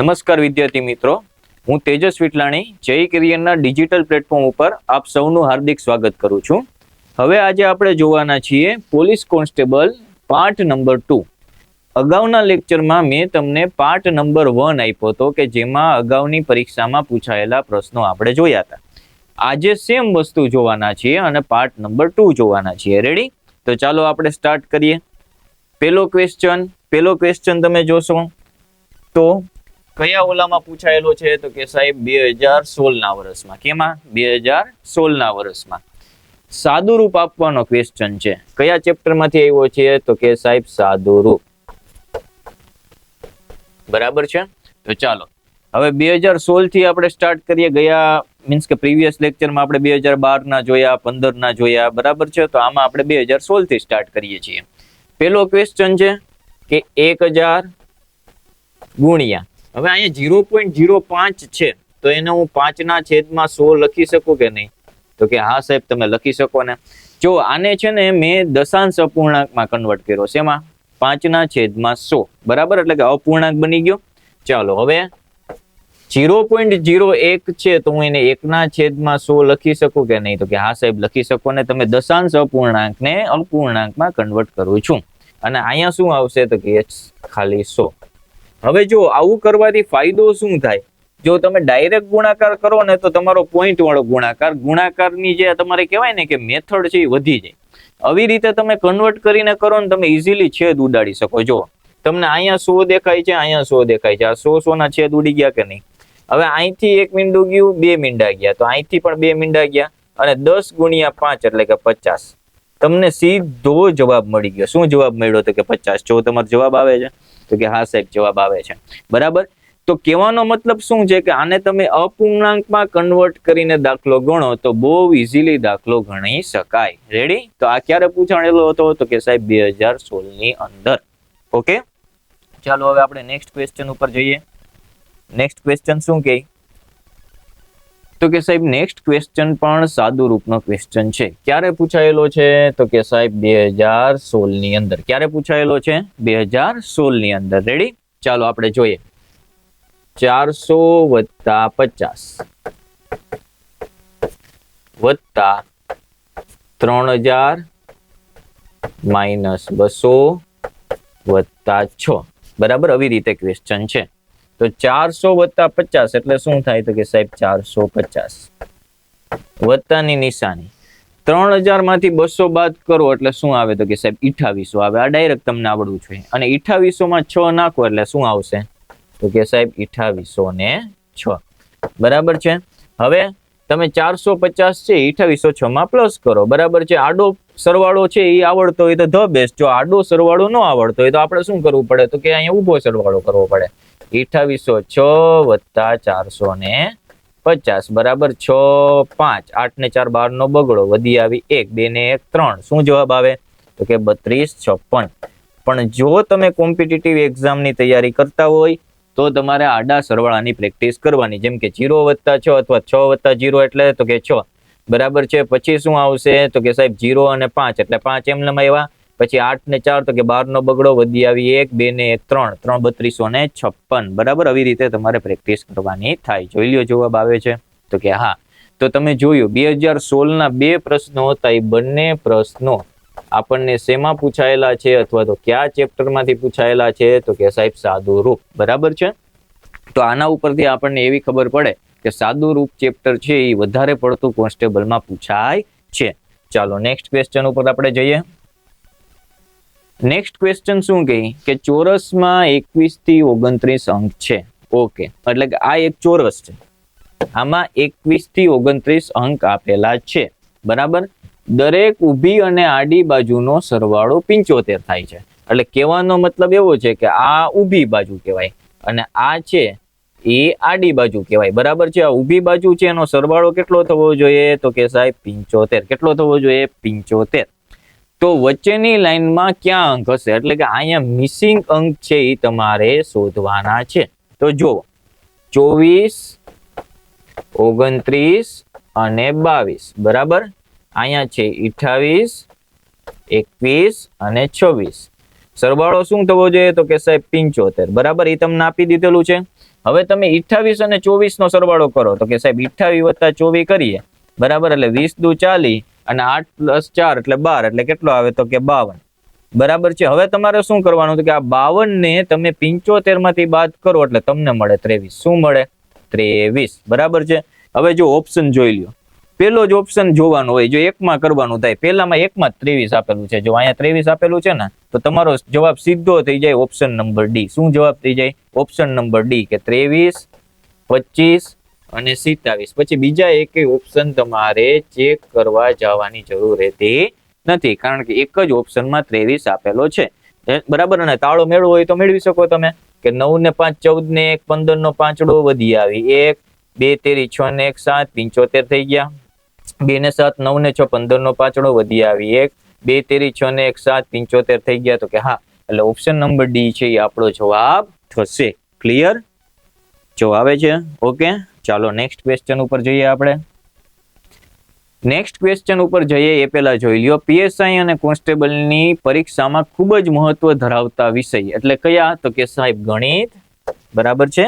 નમસ્કાર વિદ્યાર્થી મિત્રો. હું તેજસ વિટલાણી, જય કેરિયરના ડિજિટલ પ્લેટફોર્મ ઉપર આપ સૌનું હાર્દિક સ્વાગત કરું છું. હવે આજે આપણે જોવાના છીએ police constable part number two. અગાઉના લેક્ચરમાં મેં તમને પાર્ટ નંબર વન આપ્યો હતો કે જેમાં અગાઉની પરીક્ષામાં પૂછાયેલા પ્રશ્નો આપણે જોયા હતા. આજે સેમ વસ્તુ જોવાના છીએ અને પાર્ટ નંબર ટુ જોવાના છીએ. રેડી તો ચાલો આપણે સ્ટાર્ટ કરીએ. પેલો ક્વેશ્ચન પેલો ક્વેશ્ચન તમે જોશો. તો કયા ઓલામાં પૂછાયેલો છે? તો કે સાહેબ, બે હજાર સોળના વર્ષમાં કેમાં? બે હજાર સોળના વર્ષમાં સાદુરૂપ આપવાનો ક્વેશ્ચન છે. કયા ચેપ્ટરમાંથી આવ્યો છે? તો કે સાહેબ, સાદુરૂપ. બરાબર છે? તો ચાલો. હવે બે હજાર સોળથી આપણે સ્ટાર્ટ કરીએ. ગયા મીન્સ કે પ્રીવિયસ લેક્ચરમાં આપણે બે હજાર બાર ના જોયા પંદર ના જોયા. બરાબર છે? તો આમાં આપણે બે હજાર સોળથી સ્ટાર્ટ કરીએ છીએ. પેલો ક્વેશ્ચન છે કે એક હજાર ગુણ્યા. હવે અહીંયા જીરો પોઈન્ટ જીરો પાંચ છે, તો એને હું પાંચના છેદમાં સો લખી શકું કે નહીં? તો કે હા સાહેબ, તમે લખી શકો ને. જો આને છે ને મેં દશાંશ અપૂર્ણાંકમાં કન્વર્ટ કર્યો શેમાં પાંચના છેદમાં સો બરાબર? એટલે કે અપૂર્ણાંક બની ગયો. ચાલો, હવે જીરો પોઈન્ટ જીરો એક છે, તો હું એને એકના છેદમાં સો લખી શકું કે નહીં? તો કે હા સાહેબ, લખી શકો ને. તમે દશાંશ અપૂર્ણાંકને અપૂર્ણાંકમાં કન્વર્ટ કરું છું. અને અહીંયા શું આવશે? તો કે ખાલી સો. હવે જો આવું કરવાથી ફાયદો શું થાય? જો તમે ડાયરેક્ટ ગુણાકાર કરો ને તો તમારો પોઈન્ટ વાળો ગુણાકાર, ગુણાકારની જે તમારે કહેવાય ને કે મેથડ છે એ વધી જાય. આવી રીતે તમે કન્વર્ટ કરીને કરો ને તમે ઇઝીલી છેદ ઉડાડી શકો. જો તમને અહીંયા સો દેખાય છે, અહીંયા સો દેખાય છે. આ સો સો ના છેદ ઉડી ગયા કે નહીં? હવે અહીંથી એક મીંડું ગયું, બે મીંડા ગયા. તો અહીંથી પણ બે મીંડા ગયા અને દસ ગુણ્યા પાંચ એટલે કે પચાસ. તમને સીધો જવાબ મળી ગયો. શું જવાબ મળ્યો તો કે પચાસ? જો તમારો જવાબ આવે છે. તો કે હા સાહેબ, જવાબ આવે છે. બરાબર? તો કહેવાનો મતલબ શું છે કે આને તમે અપૂર્ણાંકમાં કન્વર્ટ કરીને દાખલો ગણો તો બહુ ઇઝીલી દાખલો ગણી શકાય. રેડી તો આ ક્યારે પૂછાણેલો હતો? તો કે સાહેબ, બે હજાર સોળની અંદર. ઓકે ચાલો હવે આપણે નેક્સ્ટ ક્વેશ્ચન ઉપર જઈએ. નેક્સ્ટ ક્વેશ્ચન શું કહે? તો કે સાહેબ નેક્સ્ટ ક્વેશ્ચન પણ સાદુ રૂપનો ક્વેશ્ચન છે. ક્યારે પૂછાયેલો છે? તો કે સાહેબ, બે હજાર સોળની અંદર. ક્યારે પૂછાયેલો છે? બે હજાર સોળની અંદર. રેડી ચાલો આપણે જોઈએ. ચારસો વત્તા પચાસ વત્તા ત્રણ હજાર માઇનસ બસો વત્તા છ. બરાબર? આવી રીતે ક્વેશ્ચન છે. તો ચારસો વત્તા પચાસ, એટલે શું થાય તો કે સાહેબ ચારસો પચાસ. વત્તાની નિશાની. ત્રણ હજારમાંથી બસો બાદ કરો એટલે શું આવે તો કે સાહેબ ઇઠાવીસો આવે. આ ડાયરેક્ટ તમને આવડવું જોઈએ. અને અઠાવીસો માં છ નાખો એટલે શું આવશે? તો કે સાહેબ ઇઠાવીસો ને છ. બરાબર છે? હવે તમે ચારસો પચાસ છે, અઠાવીસો છ માં પ્લસ કરો. બરાબર છે? આડો સરવાળો છે, એ આવડતો હોય તો ધ બેસ્ટ. જો આડો સરવાળો ન આવડતો હોય તો આપણે શું કરવું પડે? તો કે અહીંયા ઊભો સરવાળો કરવો પડે. અઠાવીસો છ વત્તા ચારસો ને પચાસ. બરાબર છ, પાંચ, આઠ ને ચાર બાર નો બગડો. વધી આવી એક, બે ને એક, ત્રણ. શું જવાબ આવે? તો કે બત્રીસ, છપ્પન. પણ જો તમે કોમ્પિટિટિવ એક્ઝામની તૈયારી કરતા હોય, તો તમારે આડા સરવાળાની પ્રેક્ટિસ કરવાની. જેમ કે જીરો વત્તા છ અથવા છ વત્તા જીરો એટલે તો કે છ. બરાબર છે? પછી શું આવશે? તો કે સાહેબ, જીરો અને પાંચ. એટલે પાંચ એમ આવ્યા પછી આઠ ને ચાર તો કે બાર નો બગડો, વધી આવી એક, બે ને એક, ત્રણ. ત્રણ બત્રીસો ને છપ્પન. બરાબર? આવી રીતે તમારે પ્રેક્ટિસ કરવાની થાય. જોઈ લ્યો, જવાબ આવે છે. તો કે હા. તો તમે જોયું, બે હજાર સોળના બે પ્રશ્નો હતા. એ બંને પ્રશ્નો આપણને શેમાં પૂછાયેલા છે? અથવા તો કયા ચેપ્ટરમાંથી પૂછાયેલા છે? તો કે સાહેબ સાદું રૂપ બરાબર છે? તો આના ઉપરથી આપણને એવી ખબર પડે કે સાદું રૂપ ચેપ્ટર છે એ વધારે પડતું કોન્સ્ટેબલમાં પૂછાય છે. ચાલો, નેક્સ્ટ ક્વેશ્ચન ઉપર આપણે જઈએ. નેક્સ્ટ ક્વેશ્ચન શું કહે? કે ચોરસમાં એકવીસથી ઓગણત્રીસ અંક છે. ઓકે એટલે કે આ એક ચોરસ છે. આમાં એકવીસથી ઓગણત્રીસ અંક આપેલા છે. બરાબર? દરેક ઊભી અને આડી બાજુનો સરવાળો પિંચોતેર થાય છે. એટલે કહેવાનો મતલબ એવો છે કે આ ઊભી બાજુ કહેવાય અને આ છે એ આડી બાજુ કહેવાય. બરાબર છે? આ ઊભી બાજુ છે એનો સરવાળો કેટલો થવો જોઈએ? તો કે સાહેબ પિંચોતેર. કેટલો થવો જોઈએ? પિંચોતેર. તો વચ્ચેની લાઈનમાં ક્યાં અંક હશે? એટલે કે અહીંયા મિસિંગ અંક છે એ તમારે શોધવાના છે. તો જો ચોવીસ, ઓગણત્રીસ અને બાવીસ. બરાબર? અહીંયા છે અઠાવીસ એકવીસ અને છવ્વીસ. સરવાળો શું થવો જોઈએ? તો કે સાહેબ પિંચોતેર. બરાબર? એ તમને આપી દીધેલું છે. હવે તમે અઠ્ઠાવીસ અને ચોવીસ નો સરવાળો કરો. તો કે સાહેબ અઠ્ઠાવીસ વત્તા ચોવીસ કરીએ. બરાબર? એટલે વીસ દુ ચાલી અને આઠ પ્લસ ચાર એટલે બાર, એટલે કેટલો આવે તો કે બાવન. બરાબર છે? હવે તમારે શું કરવાનું કે આ બાવન ને તમે પિંચોતેરમાંથી બાદ કરો એટલે તમને મળે ત્રેવીસ. શું મળે? ત્રેવીસ. બરાબર છે? હવે જો ઓપ્શન જોઈ લ્યો. પેલો જ ઓપ્શન જોવાનો હોય, જો એકમાં કરવાનું થાય પેલામાં એકમાં ત્રેવીસ આપેલું છે. જો અહીંયા ત્રેવીસ આપેલું છે ને, તો તમારો જવાબ સીધો થઈ જાય ઓપ્શન નંબર ડી શું જવાબ થઈ જાય? ઓપ્શન નંબર ડી કે ત્રેવીસ, પચીસ અને સિત્તાવીસ. પછી બીજા એકેય ઓપ્શન તમારે ચેક કરવા જવાની જરૂર રહેતી નથી. કારણ કે એક જ ઓપ્શનમાં ત્રેવીસ આપેલો છે. બરાબર? અને તાળો મેળવો હોય તો મેળવી શકો તમે. કે નવ ને પાંચ, ચૌદ ને એક, પંદર નો પાંચડો વધી આવી. એક, બે, તેરી, છ ને એક, સાત, પંચોતેર થઈ ગયા. બે ને સાત, નવ ને છ, પંદર નો પાંચડો વધી આવી. એક, બે, તેરી, છ ને એક, સાત, પંચોતેર થઈ ગયા. તો કે હા, એટલે ઓપ્શન નંબર ડી છે એ આપણો જવાબ થશે. ક્લિયર જો આવે છે? ઓકે ચાલો નેક્સ્ટ ક્વેશ્ચન ઉપર જઈએ આપણે. નેક્સ્ટ ક્વેશ્ચન ઉપર જઈએ એ પહેલા જોઈ લ્યો. પીએસઆઈ અને કોન્સ્ટેબલની પરીક્ષામાં ખૂબ જ મહત્વ ધરાવતા વિષય એટલે કયા? તો કે સાહેબ ગણિત, બરાબર છે?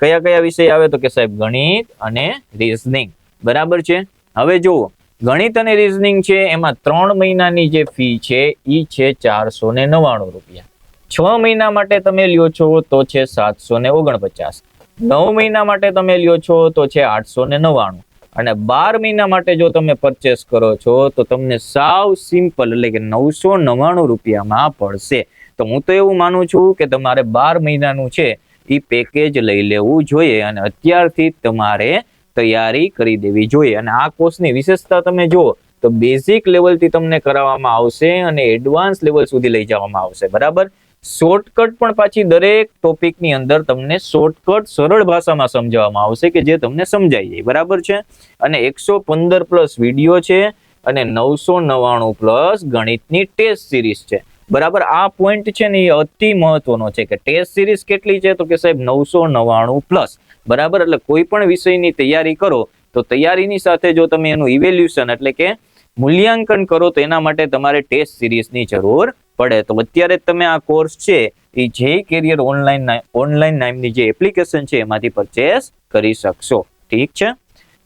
કયા કયા વિષય આવે? તો કે સાહેબ ગણિત અને રીઝનિંગ બરાબર છે? હવે જુઓ, ગણિત અને રીઝનિંગ છે એમાં ત્રણ મહિનાની જે ફી છે એ છે ચારસો ને નવ્વાણું રૂપિયા. છ મહિના માટે તમે લ્યો છો તો છે સાતસો ને ઓગણપચાસ. નવ મહિના માટે તમે લ્યો છો તો છે આઠસો ને નવ્વાણું. અને બાર મહિના માટે જો તમે પરચેસ કરો છો તો તમને સાવ સિમ્પલ એટલે કે નવસો નવ્વાણું રૂપિયામાં પડશે. તો હું તો એવું માનું છું કે તમારે બાર મહિનાનું છે એ પેકેજ લઈ લેવું જોઈએ અને અત્યારથી તમારે તૈયારી કરી દેવી જોઈએ. અને આ કોર્સની વિશેષતા તમે જુઓ તો બેઝિક લેવલથી તમને કરાવવામાં આવશે અને એડવાન્સ લેવલ સુધી લઈ જવામાં આવશે. બરાબર? શોર્ટકટ પણ પાછી દરેક ટોપિકની અંદર તમને શોર્ટકટ સરળ ભાષામાં સમજાવવામાં આવશે કે જે તમને સમજાઈ જાય. બરાબર છે? અને એકસો પંદર પ્લસ વીડિયો છે અને નવસો નવ્વાણું પ્લસ ગણિતની ટેસ્ટ સિરીઝ છે. બરાબર? આ પોઈન્ટ છે ને એ અતિ મહત્વનો છે કે ટેસ્ટ સિરીઝ કેટલી છે? તો કે સાહેબ નવસો નવ્વાણું પ્લસ. બરાબર? એટલે કોઈ પણ વિષયની તૈયારી કરો તો તૈયારીની સાથે જો તમે એનું ઇવેલ્યુશન એટલે કે મૂલ્યાંકન કરો તો એના માટે તમારે ટેસ્ટ સિરીઝની જરૂર પડે. તો અત્યારે તમે આ કોર્સ છે, એ જે કેરિયર ઓનલાઈન ઓનલાઈન નામની જે એપ્લિકેશન છે, એમાંથી પરચેસ કરી શકશો. ઠીક છે?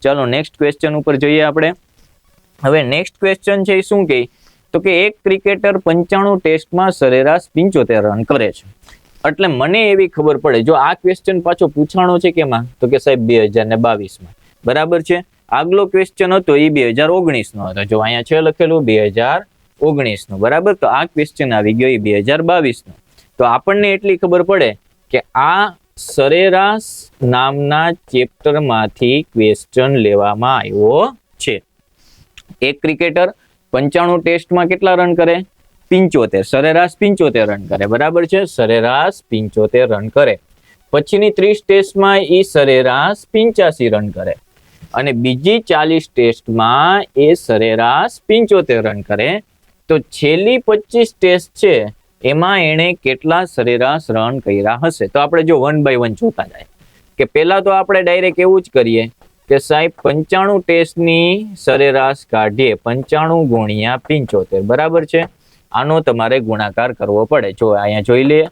ચાલો નેક્સ્ટ ક્વેશ્ચન ઉપર જઈએ આપણે. હવે નેક્સ્ટ ક્વેશ્ચન છે, એ શું કહે તો કે એક ક્રિકેટર પંચાણું ટેસ્ટમાં સરેરાશ પંચોતેર રન કરે છે. એટલે મને એવી ખબર પડે, જો આ ક્વેશ્ચન પાછો પૂછાણો છે કેમાં? તો કે સાહેબ, બે હજાર ને બાવીસમાં. બરાબર છે? આગલો ક્વેશ્ચન હતો, એ બે હજાર ઓગણીસ નો હતો. જો અહીંયા છે લખેલું, બે હજાર ઓગણીસનું બરાબર? તો આ ક્વેશ્ચન આવી ગયો એ બે હજાર બાવીસ નો તો આપણને એટલી ખબર પડે કે આ સરેરાશ નામના ચેપ્ટરમાંથી ક્વેશ્ચન લેવામાં આવ્યો છે. એક ક્રિકેટર પંચાણું ટેસ્ટમાં કેટલા રન કરે? પિંચોતેર. સરેરાશ પિંચોતેર રન કરે, બરાબર છે? સરેરાશ પિંચોતેર રન કરે. પછીની ત્રીસ ટેસ્ટમાં એ સરેરાશ પિંચાસી રન કરે. અને બીજી ચાલીસ ટેસ્ટમાં એ સરેરાશ પિંચોતેર રન કરે. તો છેલ્લી પચીસ ટેસ્ટ છે, એમાં એણે કેટલા સરેરાશ રન કર્યા હશે? તો આપણે જો વન બાય વન જોતા જાય. કે પહેલાં તો આપણે ડાયરેક્ટ એવું જ કરીએ કે સાહેબ, પંચાણું ટેસ્ટની સરેરાશ કાઢીએ, પંચાણું ગુણ્યા પિંચોતેર. બરાબર છે? આનો તમારે ગુણાકાર કરવો પડે. જો અહીંયા જોઈ લઈએ,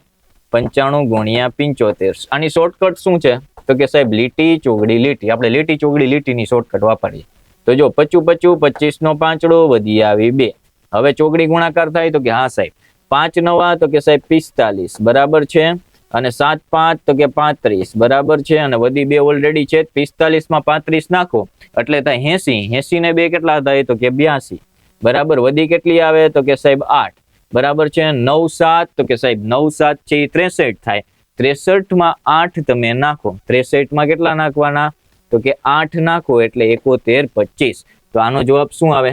પંચાણું ગુણ્યા પિંચોતેર. આની શોર્ટકટ શું છે? તો કે સાહેબ, લીટી ચોગડી લીટી. આપણે લીટી ચોગડી લીટીની શોર્ટકટ વાપરીએ. તો જો પચું પચું પચીસનો પાંચડો વધી આવી બે. હવે ચોગડી ગુણાકાર થાય તો કે હા સાહેબ, પાંચ નવા તો કે સાહેબ પિસ્તાલીસ, બરાબર છે? અને સાત પાંચ તો કે પાંત્રીસ, બરાબર છે? અને વધી બે ઓલરેડી છે પિસ્તાલીસમાં પાંત્રીસ નાખો, એટલે થાય એસી. એસી ને બે કેટલા થાય તો કે બ્યાસી. બરાબર? વધી કેટલી આવે તો કે સાહેબ આઠ. બરાબર છે? નવ સાત તો કે સાહેબ નવ સાત છે, એ ત્રેસઠ થાય. ત્રેસઠમાં આઠ તમે નાખો. ત્રેસઠમાં કેટલા નાખવાના? તો કે આઠ નાખો, એટલે એકોતેર પચીસ. તો આનો જવાબ શું આવે?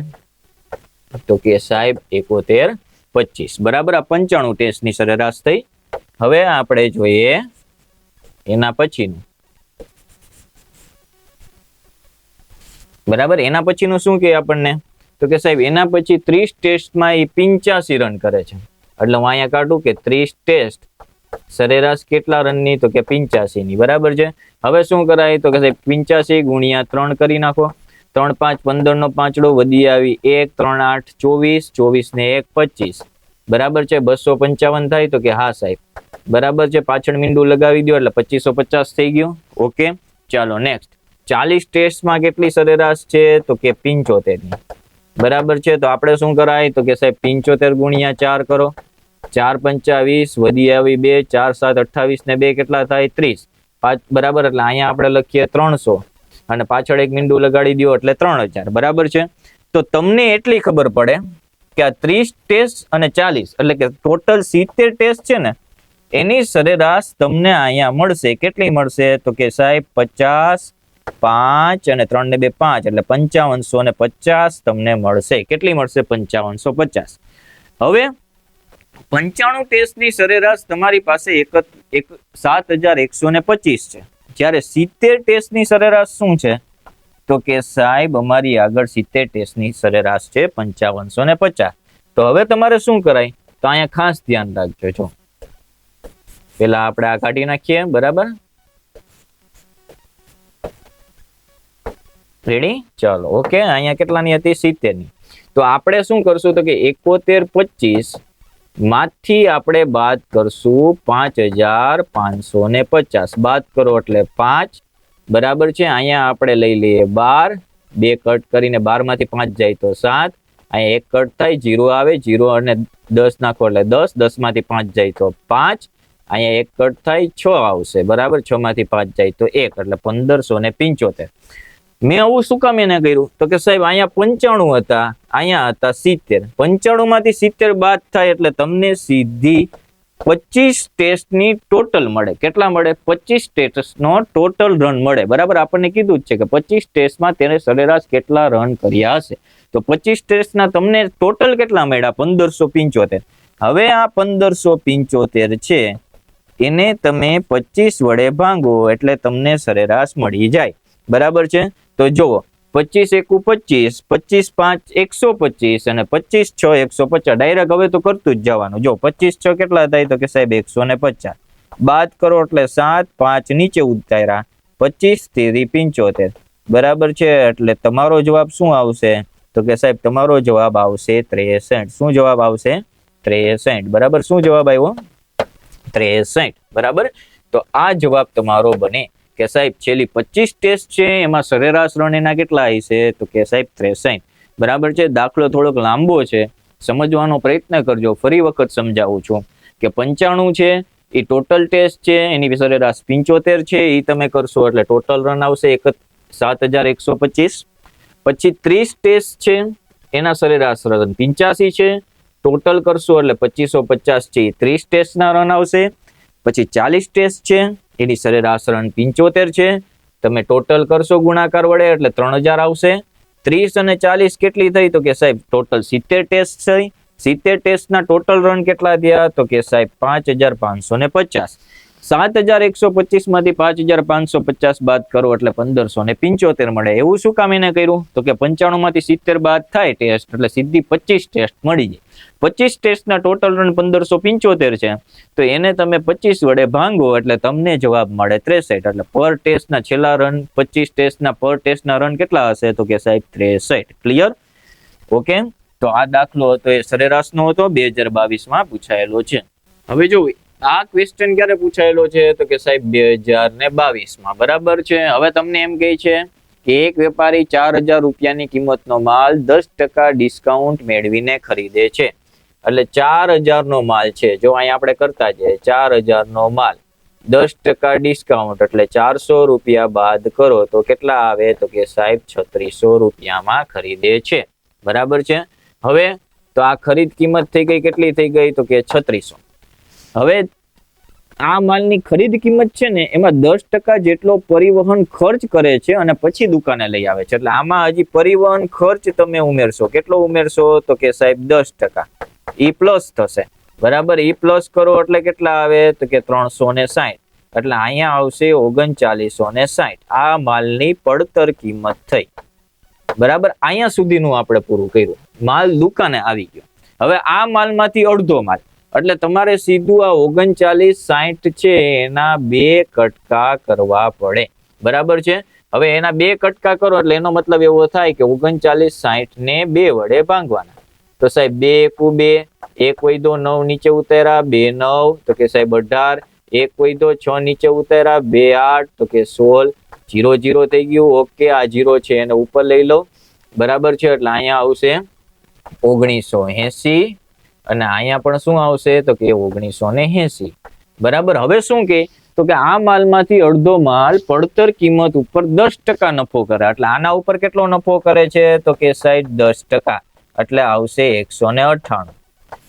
તો કે સાહેબ, એકોતેર, પચીસ. બરાબર, આ પંચાણું ટેસ્ટની સરેરાશ થઈ. હવે આપણે જોઈએ એના પછીનું. બરાબર, એના પછીનું શું કહે આપણને? તો કે સાહેબ, એના પછી ત્રીસ ટેસ્ટમાં એ પિંચાસી રન કરે છે. એટલે હું અહીંયા કાઢું કે ત્રીસ ટેસ્ટ સરેરાશ કેટલા રનની? તો કે પિંચાસી ની બરાબર છે? હવે શું કરાય? તો કે સાહેબ પિંચાસી ગુણ્યા ત્રણ કરી નાખો. ત્રણ પાંચ પંદર નો પાંચડો વધી આવી. એક, ત્રણ, આઠ, ચોવીસ ચોવીસ ને એક, પચીસ. બરાબર છે? બસો પંચાવન થાય તો કે હા સાહેબ. બરાબર છે? પાછળ મીંડું લગાવી દો એટલે પચીસો પચાસ થઈ ગયું. ઓકે? ચાલો નેક્સ્ટ ચાલીસ ટેસ્ટમાં કેટલી સરેરાશ છે? તો કે પિંચોતેર બરાબર છે? તો આપણે શું કરાય? તો કે સાહેબ પિંચોતેર ગુણ્યા ચાર કરો. ચાર પંચાવીસ વધી આવી બે, ચાર સાત, અઠ્ઠાવીસ ને બે કેટલા થાય? ત્રીસ. પાંચ, બરાબર? એટલે અહીંયા આપણે લખીએ ત્રણસો. અને પાછળ એક મીંડું લગાડી દો એટલે ત્રણ હજાર. બરાબર છે? તો તમને એટલી ખબર પડે કે આ ત્રીસ ટેસ્ટ અને ચાલીસ, એટલે કે ટોટલ સિત્તેર ટેસ્ટ છે ને, એની સરેરાશ તમને અહીંયા મળશે. કેટલી મળશે? તો કે સાહેબ, પચાસ, પાંચ અને ત્રણ ને બે પાંચ, એટલે પંચાવનસો ને પચાસ તમને મળશે. કેટલી મળશે? પંચાવનસો પચાસ. હવે પંચાણું ટેસ્ટની સરેરાશ તમારી પાસે એક સાત હજાર એકસો ને પચીસ છે. જ્યારે સિત્તેર ટેસ્ટની સરેરાશ શું છે? તો કે સાહેબ, અમારી આગળ સિત્તેર ટેસ્ટની સરેરાશ છે પંચાવનસો ને તો હવે તમારે શું કરાય? તો અહીંયા ખાસ ધ્યાન રાખજો, જો. પેલા આપણે આ કાઢી નાખીએ, બરાબર? રેડી ચલો ઓકે અહીંયા કેટલાની હતી? સિત્તેરની તો આપણે શું કરશું તો કે એકોતેર પચીસ માંથી આપણે બાદ કરશું પાંચ હજાર પાંચસો ને પચાસ. બાદ કરો એટલે પાંચ. બરાબર છે? અહીંયા આપણે લઈ લઈએ બાર. બે કટ કરીને બારમાંથી પાંચ જાય તો સાત. અહીંયા એક કટ થાય, જીરો આવે, જીરો અને દસ નાખો એટલે દસ. દસમાંથી પાંચ જાય તો પાંચ. અહીંયા એક કટ થાય, છ આવશે. બરાબર? છ માંથી પાંચ જાય તો એક એટલે પંદરસો ને પંચોતેર. મેં આવું શું કામ એને કર્યું? તો કે સાહેબ, અહીંયા પંચાણું હતા, અહીંયા હતા સિત્તેર. પંચાણું માંથી સિત્તેર બાદ થાય એટલે તમને સીધી પચીસ ટેસ્ટની ટોટલ મળે. કેટલા મળે? પચીસ ટેસ્ટનો ટોટલ રન મળે. બરાબર? આપણને કીધું જ છે કે પચીસ ટેસ્ટમાં તેને સરેરાશ કેટલા રન કર્યા હશે? તો પચીસ ટેસ્ટના તમને ટોટલ કેટલા મળ્યા? પંદરસો પિંચોતેર. હવે આ પંદરસો પિંચોતેર છે, એને તમે પચીસ વડે ભાંગો એટલે તમને સરેરાશ મળી જાય. બરાબર છે? તો જુઓ, પચીસ એકુ પચીસ પચીસ પાંચ એકસો પચીસ અને પચીસ છ એકસો પચાસ. ડાયરેક્ટ હવે તો કરતું જ જવાનું. જો પચીસ છ કેટલા થાય તો કે સાહેબ એકસો ને પચાસ. બાદ કરો એટલે સાત, પાંચ નીચે ઉતાર્યા. પચીસ તેરી પંચોતેર. બરાબર છે? એટલે તમારો જવાબ શું આવશે? તો કે સાહેબ, તમારો જવાબ આવશે ત્રેસઠ. શું જવાબ આવશે? ત્રેસઠ. બરાબર? શું જવાબ આવ્યો? ત્રેસઠ. બરાબર? તો આ જવાબ તમારો બને. કે સાહેબ, છેલ્લી પચીસ ટેસ્ટ છે, એમાં સરેરાશ રન એના કેટલા હશે તો કે સાહેબ ત્રેસાઈઠ બરાબર છે? દાખલો થોડોક લાંબો છે. સમજવાનો પ્રયત્ન કરજો. ફરી વખત સમજાવું છું કે પંચાણું છે, એ ટોટલ ટેસ્ટ છે, એની સરેરાશ પિંચોતેર છે, એ તમે કરશો એટલે ટોટલ રન આવશે એક સાત હજાર એકસો પચીસ. પછી ત્રીસ ટેસ્ટ છે, એના સરેરાશ રન પિંચાસી છે. ટોટલ કરશો એટલે પચીસો પચાસ છે, એ ત્રીસ ટેસ્ટના રન આવશે. પછી ચાલીસ ટેસ્ટ છે એની સરેરાશ રન પિંચોતેર છે. તમે ટોટલ કરશો ગુણાકાર વડે એટલે ત્રણ હજાર આવશે. ત્રીસ અને ચાલીસ કેટલી થઈ તો કે સાહેબ ટોટલ સિત્તેર ટેસ્ટ થઈ. સિત્તેર ટેસ્ટના ટોટલ રન કેટલા થયા તો કે સાહેબ પાંચ હજાર પાંચસો ને પચાસ. સાત હજાર એકસો પચીસમાંથી પાંચ હજાર પાંચસો પચાસ બાદ કરો એટલે પંદરસો ને પિંચોતેર મળે. એવું શું કામ એને કર્યું? તો કે પંચાણું માંથી સિત્તેર બાદ થાય ટેસ્ટ એટલે સીધી પચીસ ટેસ્ટ મળી જાય. પચીસ ટેસ્ટના ટોટલ રન પંદરસો પિંચોતેર છે. તો એને તમે પચીસ વડે ભાંગો એટલે તમને જવાબ મળે ત્રેસઠ. એટલે પર ટેસ્ટના છેલ્લા રન પચીસ ટેસ્ટના પર ટેસ્ટના રન કેટલા હશે? તો કે સાહેબ ત્રેસઠ. ક્લિયર ઓકે તો આ દાખલો હતો, એ સરેરાશનો હતો બે હજાર બાવીસમાં પૂછાયેલો છે. હવે જો આ ક્વેશ્ચન ક્યારે પૂછાયેલો છે? તો કે સાહેબ બે હજાર ને બાવીસમાં. બરાબર છે? હવે તમને એમ કહે છે કે એક વેપારી ચાર હજાર રૂપિયાની કિંમતનો માલ દસ ટકા ડિસ્કાઉન્ટ મેળવીને ખરીદે છે. એટલે ચાર હજારનો માલ છે. જો અહીંયા આપણે કરતા જઈએ, ચાર હજારનો માલ દસ ટકા ડિસ્કાઉન્ટ, એટલે ચારસો રૂપિયા બાદ કરો તો કેટલા આવે? તો કે સાહેબ, છત્રીસો રૂપિયામાં ખરીદે છે. બરાબર છે? હવે તો આ ખરીદ કિંમત થઈ ગઈ, કેટલી થઈ ગઈ? તો કે છત્રીસો. હવે આ માલની ખરીદ કિંમત છે ને, એમાં દસ ટકા જેટલો પરિવહન ખર્ચ કરે છે અને પછી દુકાને લઈ આવે છે. એટલે આમાં હજી પરિવહન ખર્ચ તમે ઉમેરશો. કેટલો ઉમેરશો તો કે સાહેબ દસ ટકા. ઈ પ્લસ થશે. બરાબર? ઈ પ્લસ કરો એટલે કેટલા આવે? તો કે ત્રણસો ને સાહીઠ એટલે અહીંયા આવશે ઓગણચાલીસો ને સાહીઠ આ માલની પડતર કિંમત થઈ. બરાબર? અહીંયા સુધીનું આપણે પૂરું કર્યું. માલ દુકાને આવી ગયો. હવે આ માલમાંથી અડધો માલ. એટલે તમારે સીધું આ ઓગણચાલીસ સાઠ છે, એના બે કટકા કરવા પડે. બરાબર છે? હવે એના બે કટકા કરો એટલે એનો મતલબ એવો થાય કે ઓગણચાલીસ સાઠ ને બે વડે ભાંગવાના. તો સાહેબ, બે એકુ બે, એક વૈદો નવ નીચે ઉતાર્યા બે નવ, તો કે સાહેબ અઢાર, એક વૈદો છ નીચે ઉતાર્યા બે આઠ, તો કે સોળ, જીરો જીરો થઈ ગયું, ઓકે, આ જીરો છે, એને ઉપર લઈ લો. બરાબર છે? એટલે અહીંયા આવશે ઓગણીસો એસી અને અહીંયા પણ શું આવશે? તો કે ઓગણીસો ને એસી બરાબર? હવે શું કે? તો કે આ માલમાંથી અડધો માલ પડતર કિંમત ઉપર દસ ટકા નફો કરે. એટલે આના ઉપર કેટલો નફો કરે છે? તો કે સાહેબ દસ ટકા. એટલે આવશે એકસો ને અઠાણું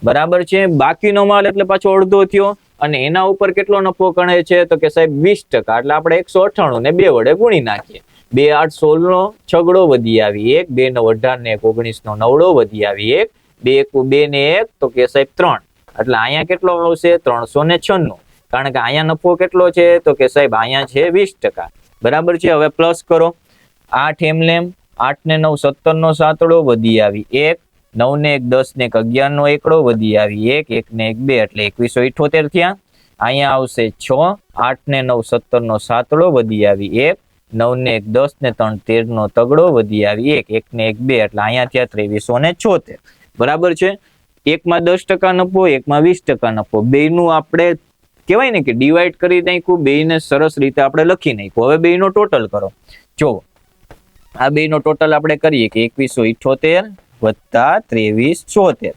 બરાબર છે? બાકીનો માલ એટલે પાછો અડધો થયો. અને એના ઉપર કેટલો નફો ગણે છે? તો કે સાહેબ વીસ ટકા. એટલે આપણે એકસો અઠાણું ને બે વડે ગુણી નાખીએ. બે આઠ સોળ નો છગડો વધી આવી એક, બે નવ અઢાર ને એક ઓગણીસ નો નવડો વધી આવી એક બે એકુ બે ને એક, તો કે સાહેબ ત્રણ. એટલે અહીંયા કેટલો આવશે? ત્રણસો ને છન્નું. કારણ કે અહીંયા નફો કેટલો છે? તો કે સાહેબ અહીંયા છે વીસ ટકા. બરાબર છે? હવે પ્લસ કરો. આઠ એમલેમ આઠ ને નવ, સત્તર નો સાતડો વધી આવી. એક, નવ ને એક, દસ ને એક, અગિયાર નો એકડો વધી આવી. એક એક ને એક, બે, એટલે એકવીસો ઇઠોતેર થયા. અહીંયા આવશે છ, આઠ ને નવ, સત્તર નો સાતડો વધી આવી. એક, નવ ને એક, દસ ને ત્રણ, તેર નો તગડો વધી આવી. એક એક ને એક, બે, એટલે અહીંયા થયા ત્રેવીસો ને છોતેર. બરાબર છે? એકમાં દસ ટકા નફો, એકમાં વીસ ટકા નફો. બેયનું આપણે કહેવાય ને કે ડિવાઈડ કરી નાખ્યું, બેયને સરસ રીતે આપણે લખી નાખ્યું. હવે બેયનો ટોટલ કરો. જો આ બેયનો ટોટલ આપણે કરીએ કે એકવીસો ઇઠોતેર વત્તા ત્રેવીસ છોતેર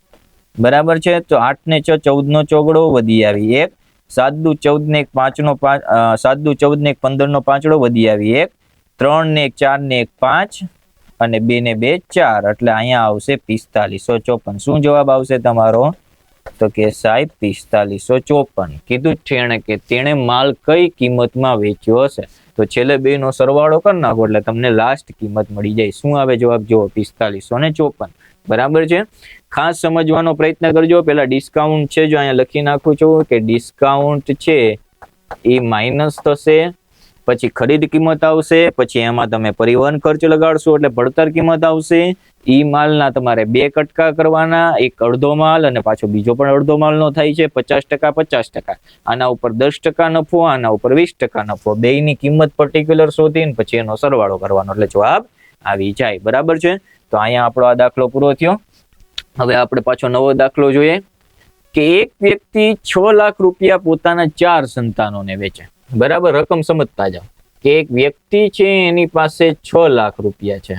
બરાબર છે? તો આઠ ને છ ચૌદ નો ચોગડો વધી આવી એક. સાત દુ ચૌદ ને એક પાંચ નો પાંચ સાત દુ ચૌદ ને એક પંદર નો પાંચડો વધી આવી એક. ત્રણ ને એક ચાર ને એક, પાંચ. અને બે ને બે ચાર. એટલે અહીંયા આવશે પિસ્તાલીસો ચોપન. શું જવાબ આવશે તમારો? તો કે સાહેબ, પિસ્તાલીસો ચોપન. કીધું જ છે એણે કે તેણે માલ કઈ કિંમતમાં વેચ્યો હશે? તો છેલ્લે બે નો સરવાળો કરી નાખો, એટલે તમને લાસ્ટ કિંમત મળી જાય. શું આવે જવાબ? જુઓ, પિસ્તાલીસો ને ચોપન. બરાબર છે? ખાસ સમજવાનો પ્રયત્ન કરજો. પેલા ડિસ્કાઉન્ટ છે, જો અહીંયા લખી નાખું છું કે ડિસ્કાઉન્ટ છે, એ માઇનસ થશે. પછી ખરીદ કિંમત આવશે, પછી એમાં તમે પરિવહન ખર્ચ લગાડશો એટલે પડતર કિંમત આવશે. ઈ માલના તમારે બે કટકા કરવાના, એક અડધો માલ અને પાછો બીજો પણ અડધો માલનો થાય છે, પચાસ ટકા પચાસ ટકા. આના ઉપર દસ ટકા નફો, આના ઉપર વીસ ટકા નફો. બેયની કિંમત પર્ટિક્યુલર શોધીને પછી એનો સરવાળો કરવાનો. એટલે જવાબ આવી જાય. બરાબર છે? તો અહીંયા આપણો આ દાખલો પૂરો થયો. હવે આપણે પાછો નવો દાખલો જોઈએ. કે એક વ્યક્તિ છ લાખ રૂપિયા પોતાના ચાર સંતાનોને વેચે. બરાબર, રકમ સમજતા જાઓ. કે એક વ્યક્તિ છે, એની પાસે છ લાખ રૂપિયા છે.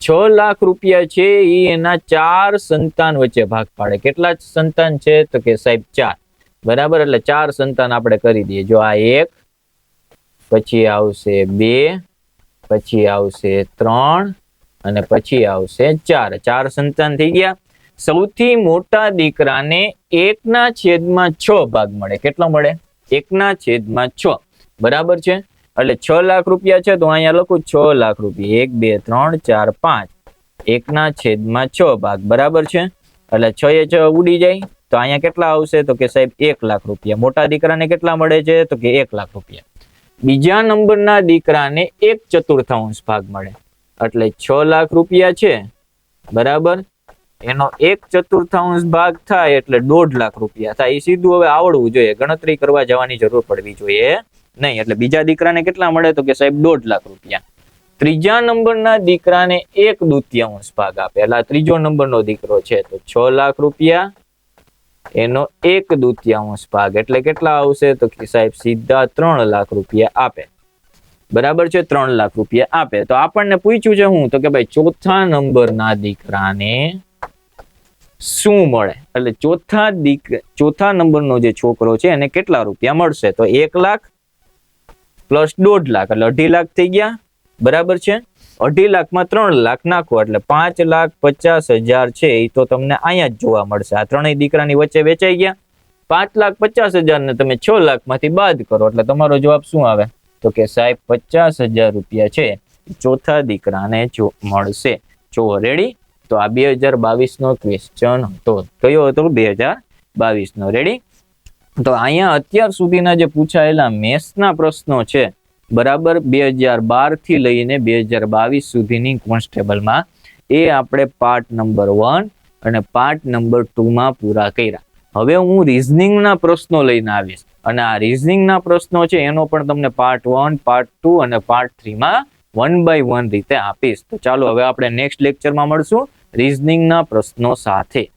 છ લાખ રૂપિયા છે એ એના ચાર સંતાન વચ્ચે ભાગ પાડે. કેટલા સંતાન છે? તો કે સાહેબ, ચાર. બરાબર? એટલે ચાર સંતાન આપણે કરી દઈએ. જો આ એક, પછી આવશે બે, પછી આવશે ત્રણ, અને પછી આવશે ચાર. ચાર સંતાન થઈ ગયા. સૌથી મોટા દીકરાને એકના છેદમાં છ ભાગ મળે. કેટલો મળે? એકના છેદમાં છ. બરાબર છે? એટલે છ લાખ રૂપિયા છે તો અહીંયા લખું છ લાખ રૂપિયા. એક, બે, ત્રણ, ચાર, પાંચ. એકના છેદમાં છ ભાગ. બરાબર છે? એટલે છ એ છ ઉડી જાય. તો અહીંયા કેટલા આવશે? તો કે સાહેબ, એક લાખ રૂપિયા. મોટા દીકરાને કેટલા મળે છે? તો કે એક લાખ રૂપિયા. બીજા નંબરના દીકરાને એક ચતુર્થાંશ ભાગ મળે. એટલે છ લાખ રૂપિયા છે. બરાબર? એનો એક ચતુર્થાંશ ભાગ થાય એટલે દોઢ લાખ રૂપિયા થાય. એ સીધું હવે આવડવું જોઈએ. ગણતરી કરવા જવાની જરૂર પડવી જોઈએ. નહીં, એટલે બીજા દીકરાને કેટલા મળે તો કે સાહેબ દોઢ લાખ રૂપિયા. ત્રીજા નંબરના દીકરાને એક દુત્યાંશ ભાગ આપે. એટલે ત્રીજો નંબરનો દીકરો છે તો છ લાખ રૂપિયા. એનો એક દુત્યાંશ ભાગ એટલે કેટલા આવશે તો કે સાહેબ સીધા ત્રણ લાખ રૂપિયા આપે. બરાબર છે? ત્રણ લાખ રૂપિયા આપે. તો આપણને પૂછ્યું છે હું તો કે ભાઈ ચોથા નંબરના દીકરાને શું મળે? એટલે ચોથા દીક, ચોથા નંબરનો જે છોકરો છે, એને કેટલા રૂપિયા મળશે? તો એક લાખ પ્લસ દોઢ લાખ, એટલે અઢી લાખ થઈ ગયા. બરાબર છે? અઢી લાખમાં ત્રણ લાખ નાખો, એટલે પાંચ લાખ પચાસ હજાર છે એ તો તમને અહીંયા જ જોવા મળશે. આ ત્રણેય દીકરાની વચ્ચે વેચાઈ ગયા. પાંચ લાખ પચાસ હજારને તમે છ લાખમાંથી બાદ કરો, એટલે તમારો જવાબ શું આવે? તો કે સાહેબ, પચાસ હજાર રૂપિયા છે, ચોથા દીકરાને જો મળશે. જો રેડી તો આ બે હજાર બાવીસ નો ક્વેશ્ચન હતો. કયો હતો? બે હજાર બાવીસ નો રેડી તો અહીંયા અત્યાર સુધીના જે પૂછાયેલા મેથ્સના પ્રશ્નો છે, બરાબર બે હજાર બારથી લઈને બે હજાર બાવીસ સુધીની કોન્સ્ટેબલમાં એ આપણે પાર્ટ નંબર વન અને પાર્ટ નંબર ટુમાં પૂરા કર્યા. હવે હું રિઝનિંગના પ્રશ્નો લઈને આવીશ. અને આ રિઝનિંગના પ્રશ્નો છે, એનો પણ તમને પાર્ટ વન પાર્ટ ટુ અને પાર્ટ થ્રીમાં વન બાય વન રીતે આપીશ. તો ચાલો હવે આપણે નેક્સ્ટ લેક્ચરમાં મળશું. રિઝનિંગના પ્રશ્નો સાથે.